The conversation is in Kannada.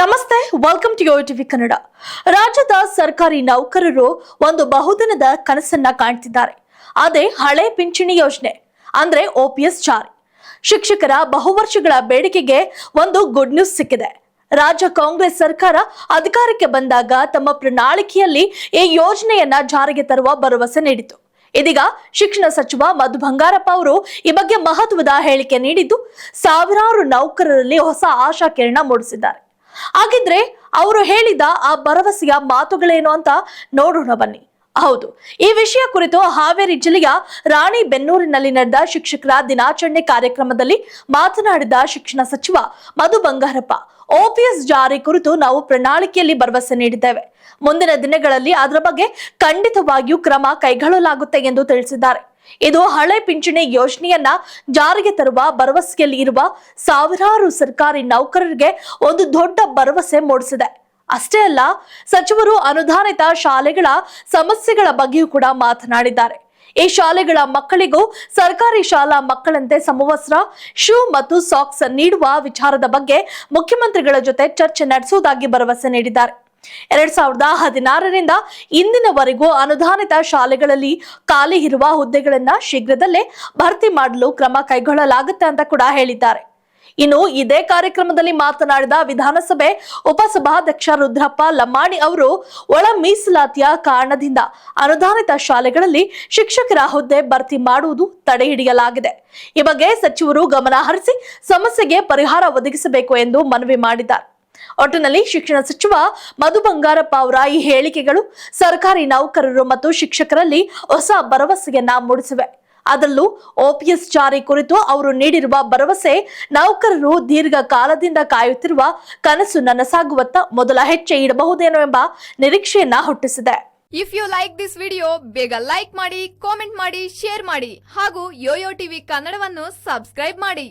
ನಮಸ್ತೆ ವೆಲ್ಕಮ್ ಟು ಟಿವಿ ಕನ್ನಡ ರಾಜ್ಯದ ಸರ್ಕಾರಿ ನೌಕರರು ಒಂದು ಬಹುದಿನದ ಕನಸನ್ನ ಕಾಣ್ತಿದ್ದಾರೆ. ಅದೇ ಹಳೆ ಪಿಂಚಣಿ ಯೋಜನೆ, ಅಂದ್ರೆ ಓಪಿಎಸ್ ಜಾರಿ. ಶಿಕ್ಷಕರ ಬಹುವರ್ಷಗಳ ಬೇಡಿಕೆಗೆ ಒಂದು ಗುಡ್ ನ್ಯೂಸ್ ಸಿಕ್ಕಿದೆ. ರಾಜ್ಯ ಕಾಂಗ್ರೆಸ್ ಸರ್ಕಾರ ಅಧಿಕಾರಕ್ಕೆ ಬಂದಾಗ ತಮ್ಮ ಪ್ರಣಾಳಿಕೆಯಲ್ಲಿ ಈ ಯೋಜನೆಯನ್ನ ಜಾರಿಗೆ ತರುವ ಭರವಸೆ ನೀಡಿತು ಇದೀಗ ಶಿಕ್ಷಣ ಸಚಿವ ಮಧು ಬಂಗಾರಪ್ಪ ಅವರು ಈ ಬಗ್ಗೆ ಮಹತ್ವದ ಹೇಳಿಕೆ ನೀಡಿದ್ದು, ಸಾವಿರಾರು ನೌಕರರಲ್ಲಿ ಹೊಸ ಆಶಾ ಕಿರಣ ಮೂಡಿಸಿದ್ದಾರೆ. ಹಾಗಿದ್ರೆ ಅವರು ಹೇಳಿದ ಆ ಭರವಸೆಯ ಮಾತುಗಳೇನು ಅಂತ ನೋಡೋಣ ಬನ್ನಿ. ಹೌದು, ಈ ವಿಷಯ ಕುರಿತು ಹಾವೇರಿ ಜಿಲ್ಲೆಯ ರಾಣಿ ಬೆನ್ನೂರಿನಲ್ಲಿ ನಡೆದ ಶಿಕ್ಷಕರ ದಿನಾಚರಣೆ ಕಾರ್ಯಕ್ರಮದಲ್ಲಿ ಮಾತನಾಡಿದ ಶಿಕ್ಷಣ ಸಚಿವ ಮಧು ಬಂಗಾರಪ್ಪ ಓಪಿಎಸ್ ಜಾರಿ ಕುರಿತು ನಾವು ಪ್ರಣಾಳಿಕೆಯಲ್ಲಿ ಭರವಸೆ ನೀಡಿದ್ದೇವೆ. ಮುಂದಿನ ದಿನಗಳಲ್ಲಿ ಅದರ ಬಗ್ಗೆ ಖಂಡಿತವಾಗಿಯೂ ಕ್ರಮ ಕೈಗೊಳ್ಳಲಾಗುತ್ತೆ ಎಂದು ತಿಳಿಸಿದ್ದಾರೆ. ಇದು ಹಳೆ ಪಿಂಚಣಿ ಯೋಜನೆಯನ್ನ ಜಾರಿಗೆ ತರುವ ಭರವಸೆಯಲ್ಲಿ ಇರುವ ಸಾವಿರಾರು ಸರ್ಕಾರಿ ನೌಕರರಿಗೆ ಒಂದು ದೊಡ್ಡ ಭರವಸೆ ಮೂಡಿಸಿದೆ. ಅಷ್ಟೇ ಅಲ್ಲ, ಸಚಿವರು ಅನುದಾನಿತ ಶಾಲೆಗಳ ಸಮಸ್ಯೆಗಳ ಬಗ್ಗೆಯೂ ಕೂಡ ಮಾತನಾಡಿದ್ದಾರೆ. ಈ ಶಾಲೆಗಳ ಮಕ್ಕಳಿಗೂ ಸರ್ಕಾರಿ ಶಾಲಾ ಮಕ್ಕಳಂತೆ ಸಮವಸ್ತ್ರ, ಶೂ ಮತ್ತು ಸಾಕ್ಸ್ ನೀಡುವ ವಿಚಾರದ ಬಗ್ಗೆ ಮುಖ್ಯಮಂತ್ರಿಗಳ ಜೊತೆ ಚರ್ಚೆ ನಡೆಸುವುದಾಗಿ ಭರವಸೆ ನೀಡಿದ್ದಾರೆ. ಎರಡ್ ಸಾವಿರದ ಹದಿನಾರರಿಂದ ಇಂದಿನವರೆಗೂ ಅನುದಾನಿತ ಶಾಲೆಗಳಲ್ಲಿ ಖಾಲಿ ಇರುವ ಹುದ್ದೆಗಳನ್ನ ಶೀಘ್ರದಲ್ಲೇ ಭರ್ತಿ ಮಾಡಲು ಕ್ರಮ ಕೈಗೊಳ್ಳಲಾಗುತ್ತೆ ಅಂತ ಕೂಡ ಹೇಳಿದ್ದಾರೆ. ಇನ್ನು ಇದೇ ಕಾರ್ಯಕ್ರಮದಲ್ಲಿ ಮಾತನಾಡಿದ ವಿಧಾನಸಭೆ ಉಪಸಭಾಧ್ಯಕ್ಷ ರುದ್ರಪ್ಪ ಲಮಾಣಿ ಅವರು, ಒಳ ಮೀಸಲಾತಿಯ ಕಾರಣದಿಂದ ಅನುದಾನಿತ ಶಾಲೆಗಳಲ್ಲಿ ಶಿಕ್ಷಕರ ಹುದ್ದೆ ಭರ್ತಿ ಮಾಡುವುದು ತಡೆ ಹಿಡಿಯಲಾಗಿದೆ. ಈ ಬಗ್ಗೆ ಸಚಿವರು ಗಮನ ಹರಿಸಿ ಸಮಸ್ಯೆಗೆ ಪರಿಹಾರ ಒದಗಿಸಬೇಕು ಎಂದು ಮನವಿ ಮಾಡಿದ್ದಾರೆ. ಒಟ್ಟಿನಲ್ಲಿ ಶಿಕ್ಷಣ ಸಚಿವ ಮಧು ಬಂಗಾರಪ್ಪ ಅವರ ಈ ಹೇಳಿಕೆಗಳು ಸರ್ಕಾರಿ ನೌಕರರು ಮತ್ತು ಶಿಕ್ಷಕರಲ್ಲಿ ಹೊಸ ಭರವಸೆಯನ್ನ ಮೂಡಿಸಿವೆ. ಅದರಲ್ಲೂ ಓಪಿಎಸ್ ಜಾರಿ ಕುರಿತು ಅವರು ನೀಡಿರುವ ಭರವಸೆ, ನೌಕರರು ದೀರ್ಘಕಾಲದಿಂದ ಕಾಯುತ್ತಿರುವ ಕನಸು ನನಸಾಗುವತ್ತ ಮೊದಲ ಹೆಜ್ಜೆ ಇಡಬಹುದೇನೋ ಎಂಬ ನಿರೀಕ್ಷೆಯನ್ನ ಹುಟ್ಟಿಸಿದೆ. If you like this video ಬೇಗ ಲೈಕ್ ಮಾಡಿ ಕಾಮೆಂಟ್ ಮಾಡಿ ಶೇರ್ ಮಾಡಿ ಹಾಗೂ ಯೋಯೋ ಟಿವಿ ಕನ್ನಡವನ್ನು ಸಬ್ಸ್ಕ್ರೈಬ್ ಮಾಡಿ.